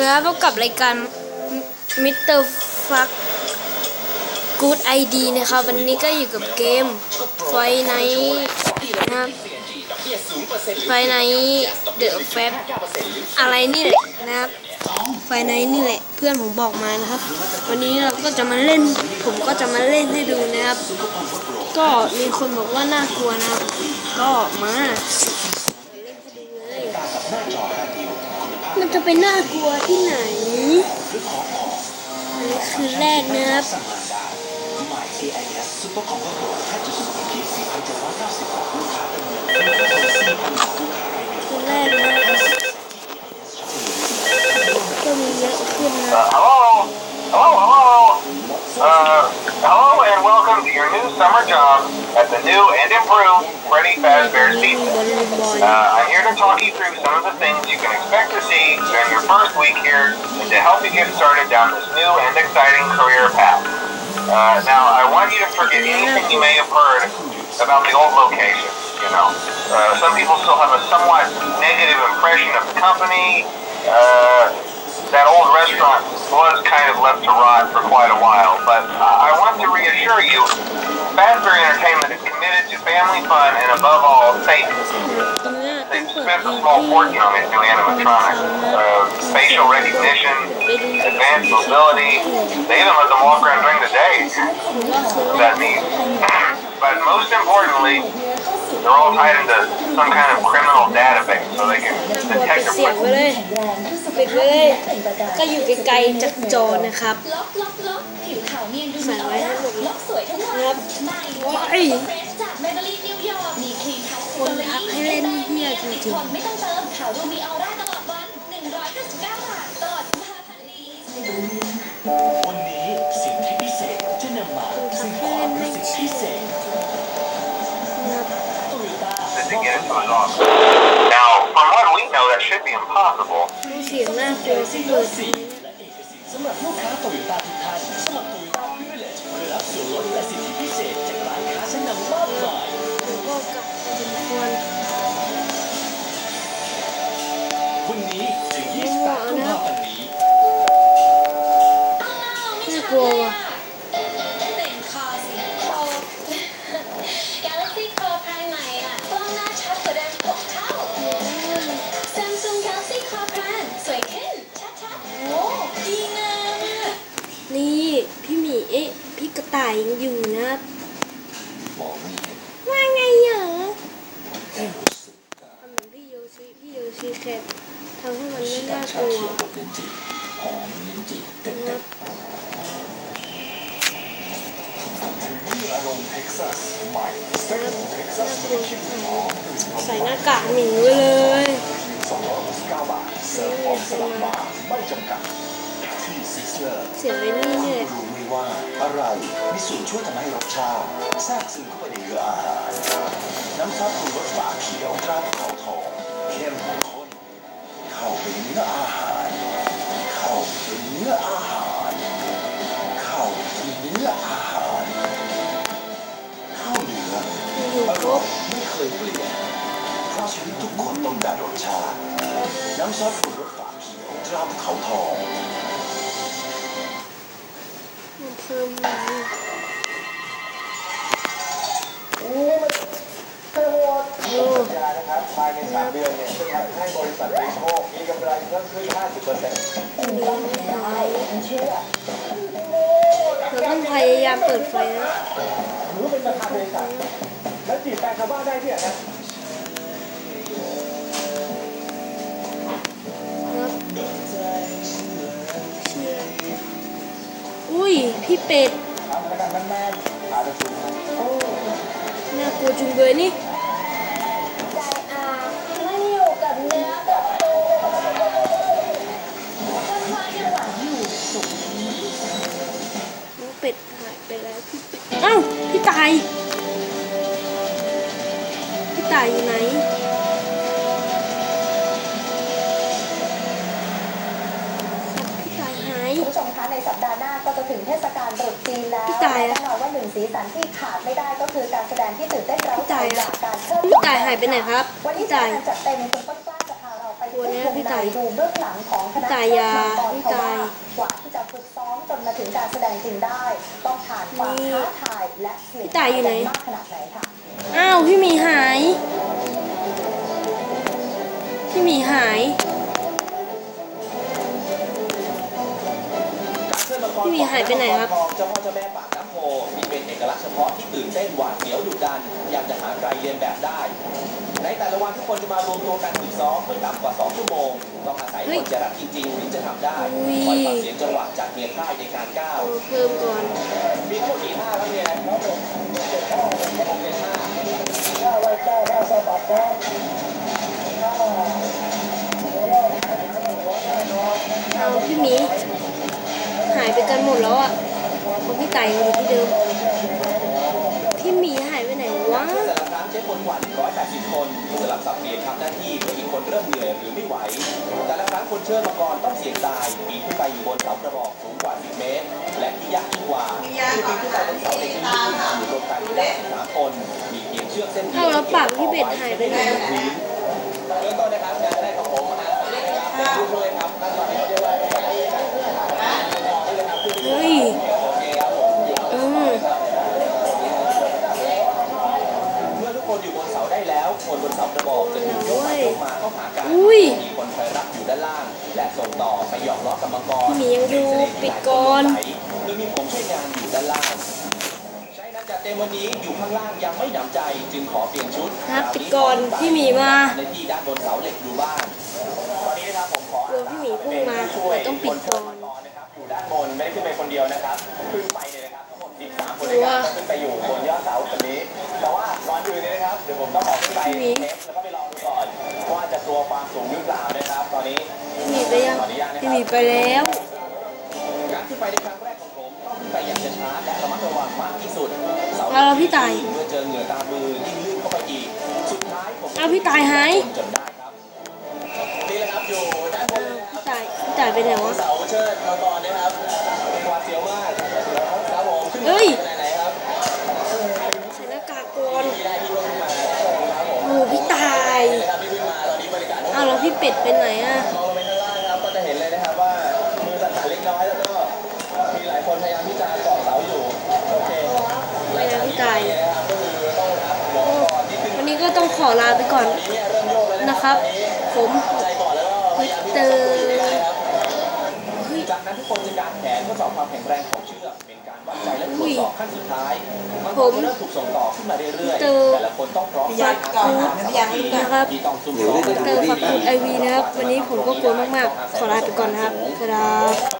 สวัสดีครับพบกับรายการมิสเตอร์ฟักกูดไอดีนะครับ วันนี้ก็อยู่กับเกมไฟไนนะครับไฟไนเดอะแฟบอะไรนี่แหละนะครับไฟไนนี่แหละเพื่อนผมบอกมานะครับ วันนี้เราก็จะมาเล่น ผมก็จะมาเล่นให้ดูนะครับ ก็มีคนบอกว่าน่ากลัวนะครับ ก็มาเล่นให้ดูเลย มันจะเป็นน่ากลัวที่ไหนอันนี้คือแรกนะครับคือแรกนะครับก็มีเยอะขึ้นนะ hello? Hello, hello? Uh, hello and welcome to your new summer job the new and improved Freddy Fazbear's Pizza. Uh, I'm here to talk you through some of the things you can expect to see during your first week here and to help you get started down this new and exciting career path. Uh, now, I want you to forget anything you may have heard about the old location. You know, uh, some people still have a somewhat negative impression of the company. Uh, that old restaurant was kind of left to rot for quite a while, but I want to reassure you Fazbear Entertainment is committed to family fun and above all, safety. ตรงเนี้ยต้อง They've เปิด spent เพล a ง small ที่ fortune on these new animatronics. Uh, facial recognition, ไปดู advanced mobility. They even let them walk around during the day. ผมว่าคือแร That ก neat. But most importantly, they're all tied into some kind of criminal database so they can น่ากลัวปิ detect ด เสียง their ไว้เลยปิดไว้เลย ก็อยู่ไกลๆจากจอนะครับ ล็อกล็อกล็อกผิวขาวเนียนดูใส่มีออไว้ให้ร่าหมดเลยล็อกสวยทั้งวันครับใหม่ว้ายเฟรชจากเมเบลีนนิวยอร์กมีครีมทัชคนทักให้เล่นเหี้ยจริงๆคนไม่ต้องเติมขาวดูมีออร่าตลอดวัน199บาทตลอดกุมภาพันธ์นี้วันนี้สิ่งที่พิเศษจะนำมาซึ่งความรู้สึกพิเศษนะครับโตโยต้า to get into impossible. เสียงน่ากลัวที่เปิดสำหรับลูกค้าโตโยต้าทุกท่านสมัครโตโยต้าพิเวเลจเพื่อรับส่วนลดและสิทธิพิเศษจากร้านค้าชั้นนำมากมายผมก็กลับพอสมควร ต่ายยังอยู่นะครับมองไม่เห็นว่าไงเหรอแต่รู้สึกได้ทำเหมือนพี่โยชิพี่โยชิแค่ทำให้มันไม่ชิตาน่าชากลัวเขียวกับลิ้นจี่หอมลิ้นจี่เต็นะครัมบๆถึงอารมณ์เท็กซัสใหม่สเต็กเท็กซัสสเต็กชิคหอมกลิ่นหอมใส่หน้ากากหมีไว้เลย269บาทเสิร์ฟพร้อมสลัดบาร์ไม่จำกัดที่ซิสเลอร์เสียงไอ้นี่เนี่ยรู้ไหม ว่าอะไรมีส่วนช่วยทำให้รสชาติแทรกซึมเข้าไปในเนื้ออาหาร น้ำซับปรุงรสฝาเขียวตราภูเขาทองเข้มข้นเข้าไปในเนื้ออาหาร เข้าไปในเนื้ออาหาร เข้าไปในเนื้ออาหาร เข้าเนื้ออร่อยไม่เคยเปลี่ยนเพราะชีวิตทุกคนต้องการรสชาติน้ำซอสปรุงรสฝาเขียวตราภูเขาทอง มันเพิ่มมานะครับภายในสามเดือนเนี่ยจะทำให้บริษัทมีโชคมีกำไรเพิ่มขึ้น 50เปอร์เซ็นต์เราต้องพยายามเปิดไฟนะหรือเป็นประธานบริษัทแล้วจีบแฟนชาวบ้านได้เนี่ยนะครับ พี่เป็ดทำพนักงานแม่นๆอาจจะสูงนะน่ากลัวจุงเบยนี่ใจอาไม่อยู่กับเนื้อกับตัววันวานยังหวานอยู่สุขน้องเป็ดหายไปแล้วพี่เป็ดเอ้าพี่ตายพี่ตายอยู่ไหน กาลตรุษจีนแล้วพี่ตายอะแน่นอนว่าหนึ่งสีสันที่ขาดไม่ได้ก็คือการแสดงที่ตื่นเต้นเร้าใจพี่ตายอะจากการเชิดพี่ตายหายไปไหนครับวันนี้พี่ตายการจัดเต็มคุณต้นกล้าจะพาเราไปดูลัวนะทุกพี่วงในตายดูเบื้องหลังของคณะพี่ตายอย่าเทพพี่มังกรตายเพระว่กว่าที่จะฝึกซ้อมจนมาถึงการแสดงจริงได้ ต้องผ่านความนี่ท้าทายและเสี่ยงพี่ตายอยู่ไหนมากขนาดไหนค่ะอ้าวพี่หมีหาย พี่หมีหาย พี่หมีหายไปไหนครับของเจ้าพ่อเจ้าแม่ปากน้ำโพมีเป็นเอกลักษณ์เฉพาะที่ตื่นเต้นหวาดเสียวดุดัน อยากจะหาใครเรียนแบบได้ ในแต่ละวันทุกคนจะมารวมตัวกันฝึกซ้อมไม่ต่ำกว่า 2 ชั่วโมง ต้องอาศัยเฮ้คยนจะรักจริงๆถึงจะทำได้อุ้ยคอยฟังเสียงจังหวะจากเมียค่ายในการก้าวเอาเพิ่มก่อนมีทั้งหมดกี่ท่าครับเนี่ยครับผมเจ็ดท่าเจ็ดท่าเอาพี่หมีหายไปกันหมดแล้วอะคนพี่ไต่อยู่ที่เดิม พี่หมีหายไปไหนวะแต่ละครั้งใช้คนกว่า180 คนสลับสับเปลี่ยนทำหน้าที่เมื่ออีกคนเริ่มเหนื่อยหรือไม่ไหว แต่ละครั้งคนเชิญมังกรต้องเสี่ยงตายปีนขึ้นไปอยู่บนเสากระบอกสูงกว่า 10 เมตร และที่ยากยิ่งกว่าคือปีนขึ้นไปบนเสาเหล็กที่อยู่รวมกันได้13คน มีเพียงเชือกเส้นเดียวอ้าวแล้วปากพี่เบ็ดหายไปไหนพื้นเริ่มต้นนะครับงานแรกของผมนะเป็นผู้ช่วยครับขั้นตอนนี้เรียกว่าเป็นการที่นะครับนี่เลยครับ เฮ้ย โอเคครับผม อืม เมื่อทุกคนอยู่บนเสาได้แล้ว คนบนเสากระบอกจะถูกยกไปยกมาเข้าหากัน อุ้ย มีคนคอยรับอยู่ด้านล่าง และส่งต่อไปหยอกล้อกับมังกร พี่หมี ยังดูปิดก่อนโดยมีผมช่วยงานอยู่ด้านล่าง ใช้นั้นจัดเต็มวันนี้อยู่ข้างล่างยังไม่หนำใจจึงขอเปลี่ยนชุดครับปิดก่อนพี่หมีมาในที่ด้านบนเสาเหล็กดูบ้างตอนนี้นะครับผมขอกลัวพี่หมีพุ่งมาแต่ต้องปิดก่อนนะครับอยู่ด้านบนไม่ได้ขึ้นไปคนเดียวนะครับขึ้นไปเนี่ยนะครับทั้งหมด13คนด้วยกันต้องขึ้นไปอยู่บนยอดเสาแบบนี้ แต่ว่าก่อนอื่นเนี่ยนะครับเดี๋ยวผมต้องขอขึ้นไปพี่หมีเทสแล้วก็ไปลองดูก่อนว่าจะกลัวความสูงหรือเปล่านะครับ ตอนนี้พี่หมีไปยังพี่หมีไปแล้ว เสาเอาล้วพี่ตายเมื่อเจอเหงื่อตามือยิ่งลื่นเข้าไปอีกสุดท้ายผมเอาพี่ตายหายจนได้ครับนี่แหละครับอยู่ด้านบนเลยพี่ไต่พี่ไต่ไปไหนวะเสาเชิดมังกรนะครับหวาดเสียวมากครับผมขึ้นเฮ้มาไหนครับใส่หน้ากากก่อนที่ได้ที่ก็ขึ้นมาครับผมโอ้พี่ตายนะครับที่ขึ้นมาตอนนี้บรากาศเอาแล้วพี่เป็ดไปไหนอะ ลาไปก่อนนะครับ ผมทำใจก่อนแล้วก็พยายามที่จะสปีดให้ได้ครับเฮ้ยจากนั้นทุกคนจะกางแขนทดสอบความแข็งแรงของเชือกเป็นการวัดใจและตรวจสอบขั้นสุดท้ายมันผมจะเริ่มถูกส่งต่อขึ้นมาเรื่อยๆแต่ละคนต้องพร้อมใจกันนะครับที่ต้องสู้เตอร์ฟักไอวีนะครับ วันนี้ผมก็กลัวมากๆ ขอลาไปก่อนนะครับครับ